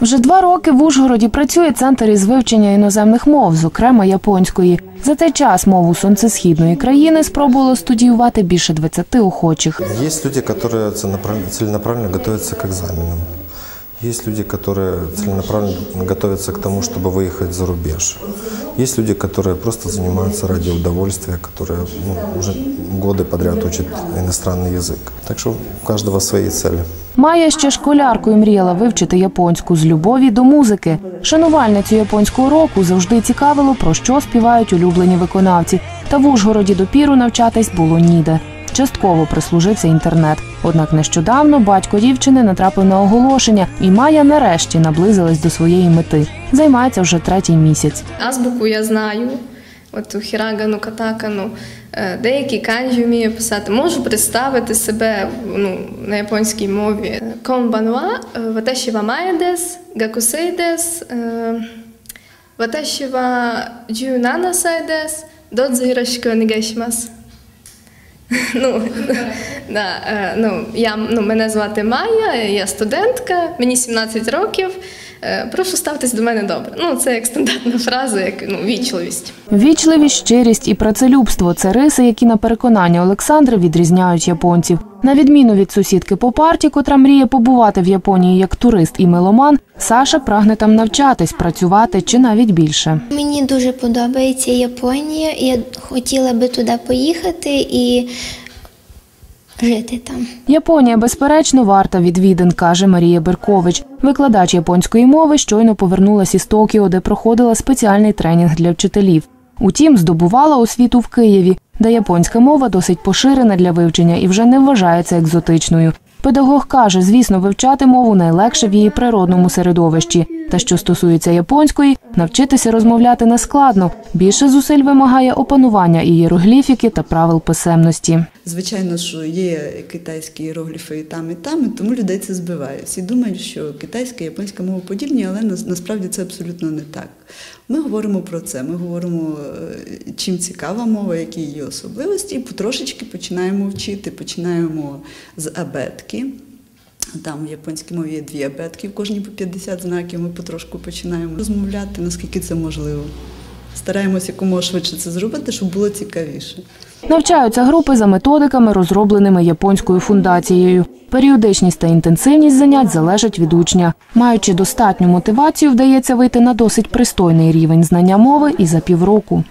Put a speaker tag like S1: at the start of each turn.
S1: Вже два роки в Ужгороді працює центр із вивчення іноземних мов, зокрема японської. За цей час мову сонцесхідної країни спробувало студіювати більше 20 охочих.
S2: Є люди, які ціленаправленно готуються до к экзаменам. Есть люди, которые целенаправленно готовятся к тому, чтобы выехать за рубеж. Есть люди, которые просто занимаются ради удовольствия, которые ну, уже годы подряд учат иностранный язык. Так что у каждого свои цели.
S1: Майя ще школяркою мріяла вивчити японську з любові до музики. Шанувальницю японського року завжди цікавило, про що співають улюблені виконавці. Та в Ужгороді допіру навчатись було ніде. Частково прислужився інтернет. Однак нещодавно батько дівчини натрапив на оголошення, і Майя нарешті наблизилась до своєї мети. Займається вже третій місяць.
S3: Азбуку я знаю, от хірагану, катакану, е, деякі канджі вмію писати. Можу представити себе ну, на японській мові. Конбанва, ваташі ва має дес, гакусей дес, е, Ну, да, е, ну, я, ну, мене звати Майя, я студентка, мені 17 років. Е, Прошу ставтесь до мене добре. Ну, це як стандартна фраза, як ну, вічливість.
S1: Вічливість, щирість і працелюбство це риси, які на переконання Олександри відрізняють японців. На відміну від сусідки по парті, котра мріє побувати в Японії як турист і меломан, Саша прагне там навчатись, працювати чи навіть більше.
S4: Мені дуже подобається Японія. Я хотіла би туди поїхати і жити там.
S1: Японія, безперечно, варта відвідин, каже Марія Беркович. Викладач японської мови щойно повернулась із Токіо, де проходила спеціальний тренінг для вчителів. Утім, здобувала освіту в Києві, де японська мова досить поширена для вивчення і вже не вважається екзотичною. Педагог каже, звісно, вивчати мову найлегше в її природному середовищі. Та що стосується японської, навчитися розмовляти нескладно. Більше зусиль вимагає опанування ієрогліфіки та правил писемності.
S5: Звичайно, що є китайські іерогліфи і там, і там, і тому людей це збиває. Всі думають, що китайська і японська мова подібні, але нас- насправді це абсолютно не так. Ми говоримо про це. Ми говоримо, е, чим цікава мова, які її особливості, і потрошечки починаємо вчити. Починаємо з абетки. Там в японській мові є дві абетки, в кожній по 50 знаків. Ми потрошку починаємо розмовляти, наскільки це можливо. Стараємося якомога швидше це зробити, щоб було цікавіше.
S1: Навчаються групи за методиками, розробленими японською фундацією. Періодичність та інтенсивність занять залежать від учня. Маючи достатню мотивацію, вдається вийти на досить пристойний рівень знання мови і за півроку.